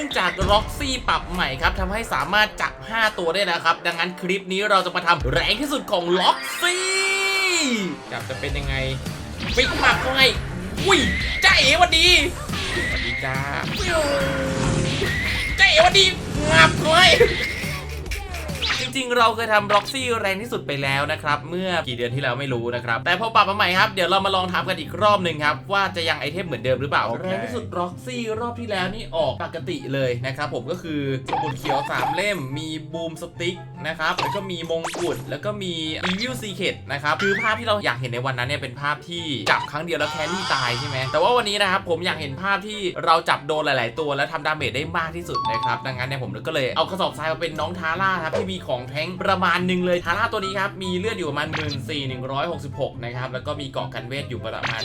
นื่องจากล็อกซี่ปรับใหม่ครับทำให้สามารถจับ 5 ตัวได้นะครับ ดังนั้นคลิปนี้เราจะมาทำแรงที่สุดของล็อกซี่จับจะเป็นยังไงปิกหมักเขาไงอุ้ยจ้าเอ๋วันดีสวัสดีจ้าจ้าเอ๋วันดีงับเลย จริงๆ เราเคยทำบล็อกซี่แรงที่สุดไปแล้วนะครับ เมื่อกี่เดือนที่แล้วไม่รู้นะครับ แต่พอปรับมาใหม่ครับ เดี๋ยวเรามาลองทำกันอีกรอบหนึ่งครับ ว่าจะยังไอเทมเหมือนเดิมหรือเปล่าโอเคแรงที่สุดบล็อกซี่รอบที่แล้วนี่ออกปกติเลยนะครับผมก็คือสมุดเขียว 3 เล่ม มีบูมสติ๊กนะครับ แล้วก็มีมงกุฎ แล้วก็มีอีวิลซีเคดนะครับ คือภาพที่เราอยากเห็นในวันนั้นเนี่ยเป็นภาพที่จับครั้งเดียวแล้วแครี่ตายใช่ไหมแต่ว่าวันนี้นะครับผมอยากเห็นภาพที่เราจับโดนหลาย ๆ ตัวแล้วทำดาเมจได้มากที่สุดนะครับดังนั้นเนี่ยผมก็เลยเอากระสอบทรายมาเป็นน้องทาร่าครับที่มีของแท้งประมาณหนึ่งเลยทาร่าตัวนี้ครับ มีเลือดอยู่ประมาณ 1 4 1 6 6 นะครับ แล้วก็มีเกาะกันเวทอยู่ประมาณ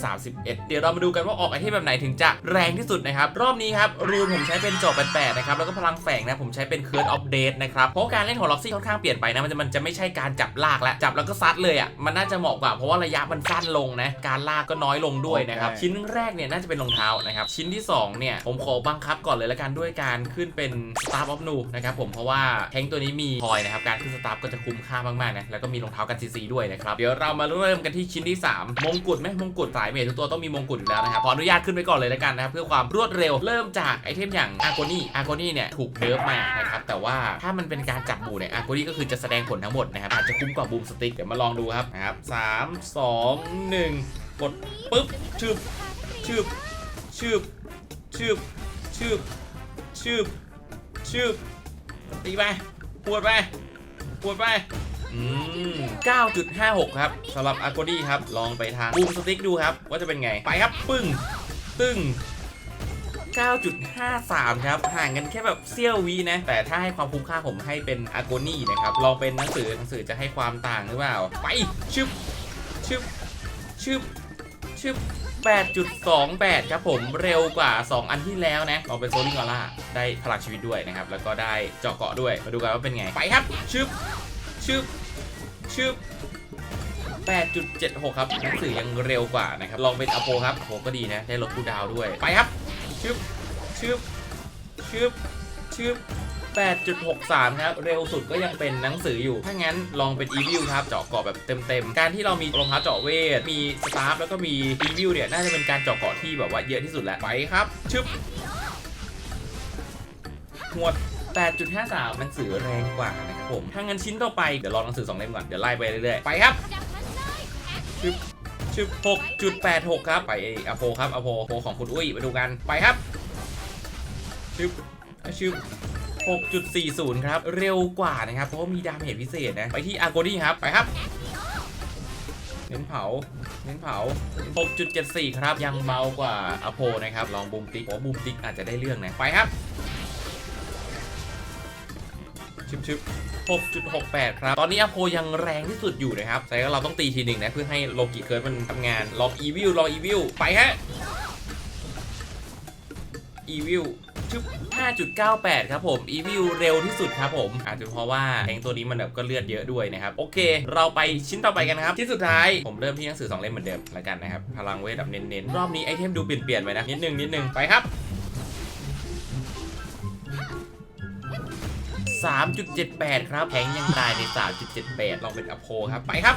731 เดี๋ยวเรามาดูกันว่าออกไอเทมแบบไหนถึงจะแรงที่สุดนะครับ รอบนี้ครับ รูนผมใช้เป็นจอบ88นะครับ แล้วก็พลังแฝงนะ ผมใช้เป็นเคิร์ดออฟเดตนะครับ เพราะการเล่นของล็อกซี่ค่อนข้างเปลี่ยนไปนะ มันจะมันจะไม่ใช่การจับลากแล้วจับแล้วก็ซัดเลยอะ มันน่าจะเหมาะกว่า เพราะว่าระยะมันสั้นลงนะ การลากก็น้อยลงด้วยนะครับโอเคชิ้นแรกเนี่ยน่าจะเป็นรองเท้านะครับ ชิ้นที่2เนี่ยผมขอบังคับก่อนเลยละกันด้วยการขึ้นเป็น Star of Noob นะครับผมเพราะว่าแทงค์ตัวนี้มีพอยนะครับการขึ้นสตาร์ก็จะคุ้มค่ามากๆนะแล้วก็มีรองเท้ากันซีซีด้วยนะครับเดี๋ยวเรามาเริ่มกันที่ชิ้นที่ 3 มงกุฎไหมมงกุฎสายเมททุกตัวต้องมีมงกุฎอยู่แล้วนะครับขออนุญาตขึ้นไปก่อนเลยและกันนะครับเพื่อความรวดเร็วเริ่มจากไอเทมอย่างอาร์โกนี่อาร์โกนี่เนี่ยถูกเนิร์ฟมานะครับแต่ว่าถ้ามันเป็นการจับบูเนี่ยอาร์โกนี่ก็คือจะแสดงผลทั้งหมดนะครับอาจจะคุ้มกว่าบูมสติ๊กเดี๋ยวมาลองดูครับนะครับสามสองหนึ่งกดปึ๊บชึบชืบชืบชืบชืบชืบชืบตีไป ปวดไปปวดไปอืม9.56 ครับสำหรับอาร์โกดี้ครับ ลองไปทางบูมสติ๊กดูครับ ว่าจะเป็นไง ไปครับ ปึ้ง ตึ้ง 9.53 ครับ ห่างกันแค่แบบเสี้ยววินะ แต่ถ้าให้ความคุ้มค่าผมให้เป็นอาร์โกนี่นะครับ ลองเป็นหนังสือหนังสือจะให้ความต่างหรือเปล่า ไป ชึบ ชึบ ชึบ ชึบ 8.28 ครับผมเร็วกว่า 2 อันที่แล้วนะลองเป็นโซลิงออร่าได้พลังชีวิตด้วยนะครับ แล้วก็ได้เจาะเกาะด้วย มาดูกันว่าเป็นไง ไปครับ ชึบ ชึบ ชึบ8.76 ครับหนังสือยังเร็วกว่านะครับ ลองเป็นอโปครับโปก็ดีนะ ได้ลดคูดาวด้วย ไปครับ ชึบ ชึบ ชึบ ชึบ 8.63 ครับ เร็วสุดก็ยังเป็นหนังสืออยู่ ถ้างั้นลองเป็น e v i l ครับ เจาะเกาะแบบเต็มๆ การที่เรามีรองเท้าเจาะเวท มีสตาร์ฟแล้วก็มี e v i l เนี่ย น่าจะเป็นการเจาะเกาะที่แบบว่าเยอะที่สุดแหละไปครับ ชึบหวด8.53 หนังสือแรงกว่านะครับผม ถ้างั้นชิ้นต่อไป เดี๋ยวลองหนังสือ2เล่มก่อน เดี๋ยวไล่ไปเรื่อยๆ ไปครับชึบชึบ6.86 ครับ ไปอโพครับอโพอโพของคุณอุ้ยมาดูกัน ไปครับชึบอะชึบ 6.40 ครับ เร็วกว่านะครับ เพราะว่ามีดาเมจพิเศษนะ ไปที่อาร์โกนี่ครับ ไปครับ เน้นเผา เน้นเผา 6.74 ครับ ยังเบากว่าอโพนะครับ ลองบูมติ๊กเพราะว่าบูมติ๊กอาจจะได้เรื่องนะ ไปครับชึบชึบ6.68 ครับ ตอนนี้อโพยังแรงที่สุดอยู่นะครับแต่ก็เราต้องตีทีหนึ่งนะ เพื่อให้โลกิเคิร์ดมันทำงาน ลองอีวิลลองอีวิลไปฮะ อีวิล ชึบ5.98 ครับผม อีวิลเร็วที่สุดครับผม อาจจะเพราะว่าแทงตัวนี้มันแบบก็เลือดเยอะด้วยนะครับ โอเค เราไปชิ้นต่อไปกันนะครับ ที่สุดท้ายผมเริ่มที่หนังสือ 2 เล่มเหมือนเดิมแล้วกันนะครับ พลังเวทแบบเน้นๆ รอบนี้ไอเทมดูเปลี่ยนๆไปนะ นิดนึงนิดนึงไปครับ3.78 ครับแทงยังตายใน 3.78 ลองเป็นอโพครับ ไปครับ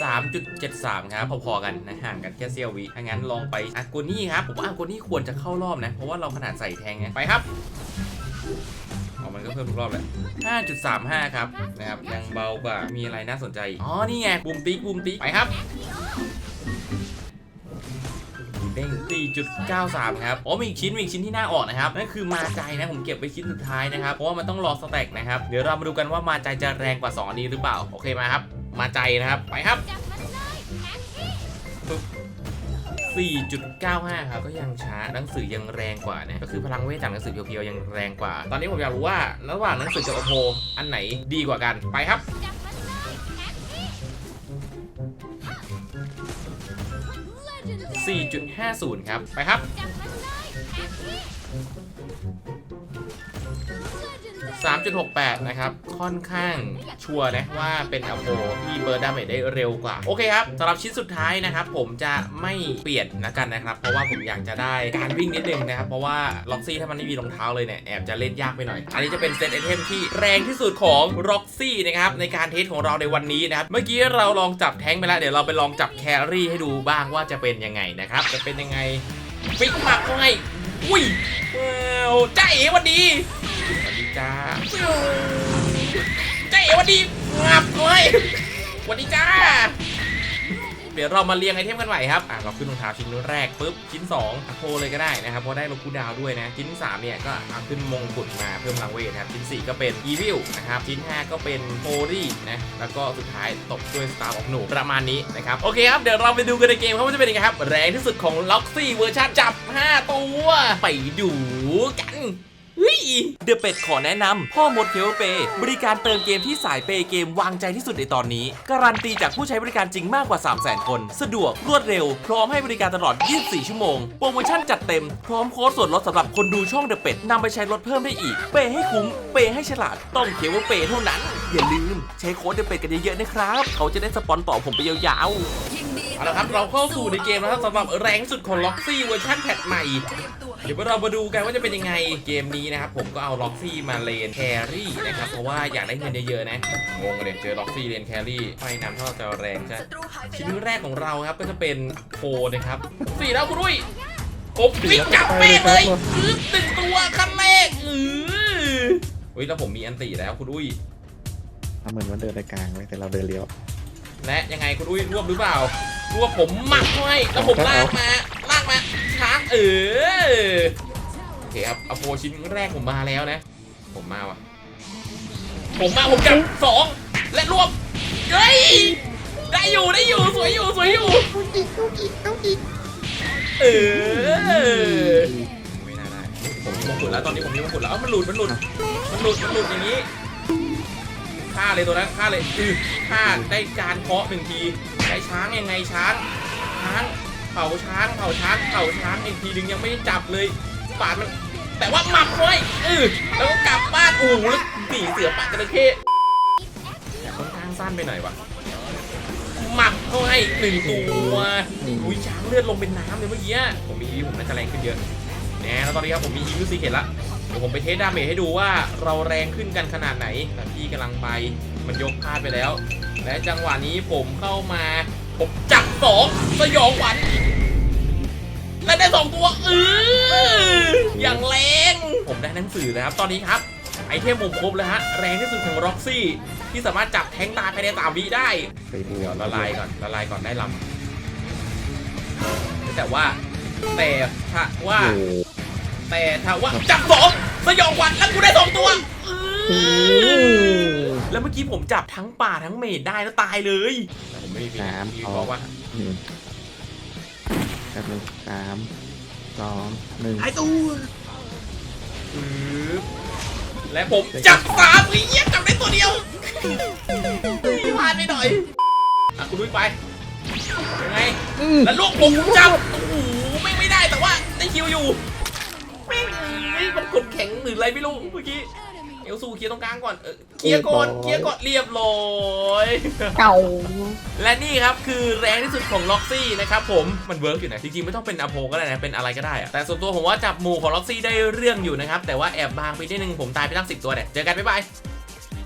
3.73 ครับ พอๆกันนะห่างกันแค่เซียววิถ้างั้นลองไปอากูนี่ครับ ผมว่าอากูนี่ควรจะเข้ารอบนะ เพราะว่าเราขนาดใส่แทงไงไปครับเอามันก็เพิ่มทุกรอบแหละ 5.35 ครับ นะครับ ยังเบากว่า มีอะไรน่าสนใจ อ๋อ นี่ไงบูมติ๊กบูมติ๊กไปครับเด้ง4.93 ครับ อ๋อมีอีกชิ้นมีอีกชิ้นที่น่าออกนะครับ นั่นคือมาใจนะ ผมเก็บไว้ชิ้นสุดท้ายนะครับ เพราะว่ามันต้องรอสแต็กนะครับ เดี๋ยวเรามาดูกันว่ามาใจจะแรงกว่า 2 อันนี้หรือเปล่า โอเคมาครับ มาใจนะครับ ไปครับ 4.95 ครับก็ยังช้าหนังสือยังแรงกว่านะก็คือพลังเวทจากหนังสือเพียวๆยังแรงกว่า ตอนนี้ผมอยากรู้ว่าระหว่างหนังสือกับโอโพอันไหนดีกว่ากันไปครับ4.50 ครับ ไปครับ 3.68 นะครับ ค่อนข้างชัวร์นะว่าเป็นอโปที่เบิร์ดดาเมจได้เร็วกว่า โอเคครับสำหรับชิ้นสุดท้ายนะครับ ผมจะไม่เปลี่ยนนะกันนะครับ เพราะว่าผมอยากจะได้การวิ่งนิดนึงนะครับ เพราะว่าล็อกซี่ถ้ามันไม่มีรองเท้าเลยเนี่ยแอบจะเล่นยากไปหน่อย อันนี้จะเป็นเซตไอเทมที่แรงที่สุดของล็อกซี่นะครับในการเทสของเราในวันนี้นะครับเมื่อกี้เราลองจับแท้งไปแล้วเดี๋ยวเราไปลองจับแครี่ให้ดูบ้างว่าจะเป็นยังไงนะครับจะเป็นยังไงฟิกหมักเขาให้อุ้ยว้าวจ้าเอ๋วันดีสวัสดี จ้าเจ๊วันดีงับเลยสวัสดีจ้า เดี๋ยวเรามาเรียงไอเทมกันใหม่ครับอะเราขึ้นรองเท้าชิ้นแรกปุ๊บชิ้น2อะโพเลยก็ได้นะครับเพราะได้ลบคูดาวด้วยนะ ชิ้น 3 เนี่ยก็เอาขึ้นมงกุฎมาเพิ่มลังเวทนะครับ ชิ้น 4 ก็เป็นอีวิลนะครับ ชิ้น 5 ก็เป็นโพลี่นะ แล้วก็สุดท้ายตบด้วยสตาร์ของหนูประมาณนี้นะครับ โอเคครับ เดี๋ยวเราไปดูกันในเกมครับว่าจะเป็นยังไงครับ แรงที่สุดของล็อกซี่เวอร์ชันจับ 5 ตัว ไปดูกัน เดอะเป็ดขอแนะนำพ่อมดเคเวเปบริการเติมเกมที่สายเปย์เกมวางใจที่สุดในตอนนี้ การันตีจากผู้ใช้บริการจริงมากกว่า 3 0 0 0 0 0 คน สะดวกรวดเร็ว พร้อมให้บริการตลอด 24 ชั่วโมง โปรโมชั่นจัดเต็ม พร้อมโค้ดส่วนลดสำหรับคนดูช่องเดอะเป็ดนำไปใช้ลดเพิ่มได้อีก เปย์ให้คุ้ม เปย์ให้ฉลาด ต้องเคเวเปเท่านั้น อย่าลืม ใช้โค้ดเดอะเป็ดกันเยอะๆนะครับ เขาจะได้สปอนต่อผมไปยาวๆเอาละครับเราเข้าสู่ในเกมแล้วครับสำหรับแรงสุดของล็อกซี่เวอร์ชันแพทใหม่ เดี๋ยวเรามาดูกันว่าจะเป็นยังไงเกมนี้นะครับผมก็เอาล็อกซี่มาเลนแครี่นะครับเพราะว่าอยากได้เงินเยอะๆนะงงเลยเจอล็อกซี่เลนแครี่ไฟนำเท่าจะแรงใช่ชิ้นแรกของเราครับก็จะเป็นโฟนะครับสี่แล้วคุณดุ้ยผมวิ่งจับเป๊ะเลยอื้อหนึ่งตัวขั้นแรกอือเฮ้ยแล้วผมมีอันตีแล้วคุณอุ้ยทำเหมือนว่าเดินในกลางไว้แต่เราเดินเลี้ยวและยังไงคุณอุ้ยรวบหรือเปล่ารวบผมหมักให้แล้วผมลากมาลากมา ช้างเออโอเคครับเอาโฟชิ้นแรกผมมาแล้วนะ ผมมาว่ะ ผมมาผมจับสองและรวบเฮ้ยได้อยู่ได้อยู่สวยอยู่สวยอยู่เออไม่น่าได้ผมมีมงกุฎแล้วตอนนี้ผมมีมงกุฎแล้วเอ้ามันหลุดมันหลุดมันหลุดมันหลุดอย่างนี้ฆ่าเลยตัวนั้นฆ่าเลยอือฆ่าได้การเคาะหนึ่งทีได้ช้างยังไงช้างช้าง เผาช้างเผาช้างเผาช้างอีกทีนึงยังไม่ได้จับเลยปาดมันแต่ว่าหมับไว้เออแล้วก็กลับบ้านโอ้โหแล้วหนีเสือป่าจระเข้แต่ค่อนข้างสั้นไปหน่อยวะหมับเข้าให้หนึ่งตัวอุ้ยช้างเลือดลงเป็นน้ำเลยเมื่อกี้ผมมีอีผมน่าจะแรงขึ้นเยอะแน่แล้วตอนนี้ครับผมมีอีวิซีเห็นละเดี๋ยวผมไปเทสดาเมจให้ดูว่าเราแรงขึ้นกันขนาดไหนแต่พี่กำลังไปมันยกพลาดไปแล้ว และจังหวะนี้ผมเข้ามา ผมจับสองสยองหวันและได้สองตัวเอออย่างแรงผมได้หนังสือแล้วครับ ตอนนี้ครับไอเทมผมครบแล้วฮะแรงที่สุดของร็อกซี่ที่สามารถจับแทงตายภายในสามวิได้ไปดูเดี๋ยวละลายก่อนละลายก่อนได้ลำแต่ว่าแต่ถ้าว่า แต่ถ้าว่าจับสองสยองขวัญแล้วกูได้สองตัวเออ แล้วเมื่อกี้ผมจับทั้งป่าทั้งเมดได้แล้วตายเลยแต่ผมไม่มีพี่บอกว่าหนึ่งแป๊บนึงสามสองหนึ่งไอตัวปึ๊บและผมจับสามไอ้เหี้ยจับได้ตัวเดียวพลาดไปหน่อยอะคุณดุ้ยไปยังไงแล้วลูกผมจับโอ้โหไม่งไม่ได้แต่ว่าได้คิวอยู่แม่งเอ้ยมันกดแข็งหรืออะไรไม่รู้เมื่อกี้เอ ลซูเคลียร์ตรงกลางก่อนเออเคลียร์ก่อนเคลียร์ก่อนเรียบร้อยเก่าและนี่ครับคือแรงที่สุดของล็อกซี่นะครับผมมันเวิร์กอยู่นะจริงๆไม่ต้องเป็นอโพก็ได้นะเป็นอะไรก็ได้อะแต่ส่วนตัวผมว่าจับหมู่ของล็อกซี่ได้เรื่องอยู่นะครับแต่ว่าแอบบางไปนิดนึงผมตายไปตั้งสิบตัวเนี่ยเจอกันบ๊ายบาย